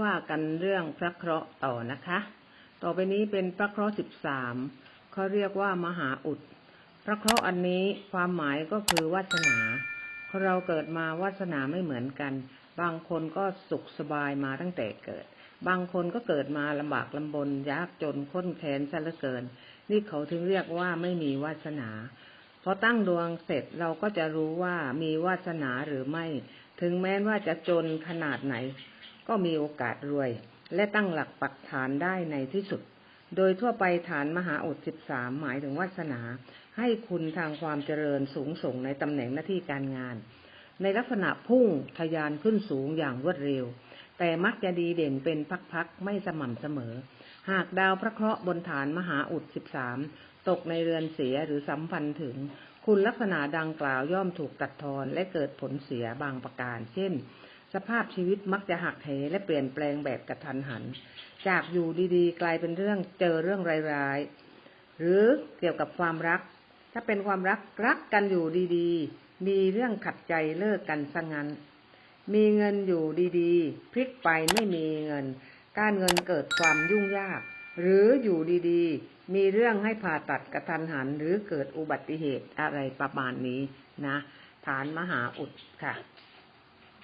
ว่ากันเรื่องพระเคราะห์ต่อนะคะ ต่อไปนี้เป็นพระเคราะห์สิบสามเขาเรียกว่ามหาอุด พระเคราะห์อันนี้ความหมายก็คือวาสนาเราเกิดมาวาสนาไม่เหมือนกัน บางคนก็สุขสบายมาตั้งแต่เกิด บางคนก็เกิดมาลำบากลำบนยากจนข้นแค้นซะเหลือเกิน นี่เขาถึงเรียกว่าไม่มีวาสนาพอตั้งดวงเสร็จเราก็จะรู้ว่ามีวาสนาหรือไม่ ถึงแม้ว่าจะจนขนาดไหน ก็มีโอกาสรวย และตั้งหลักปักฐานได้ในที่สุด โดยทั่วไปฐานมหาอุดสิบสามหมายถึงวาสนา ให้คุณทางความเจริญสูงส่งในตำแหน่งหน้าที่การงาน ในลักษณะพุ่งทะยานขึ้นสูงอย่างรวดเร็ว แต่มักจะดีเด่นเป็นพักๆไม่สม่ำเสมอ หากดาวพระเคราะห์บนฐานมหาอุดสิบสามตกในเรือนเสียหรือสัมพันธ์ถึงคุณลักษณะดังกล่าวย่อมถูกตัดทอนและเกิดผลเสียบางประการ เช่น สภาพชีวิตมักจะหักเหและเปลี่ยนแปลงแบบกระทันหัน จากอยู่ดีๆ กลายเป็นเรื่องเจอเรื่องร้ายๆ หรือเกี่ยวกับความรัก ถ้าเป็นความรักรักกันอยู่ดีๆ มีเรื่องขัดใจเลิกกันซะงั้น มีเงินอยู่ดีๆ พลิกไปไม่มีเงิน การเงินเกิดความยุ่งยาก หรืออยู่ดีๆ มีเรื่องให้ผ่าตัดกระทันหัน หรือเกิดอุบัติเหตุอะไรประมาณนี้นะ ฐานมหาอุดค่ะ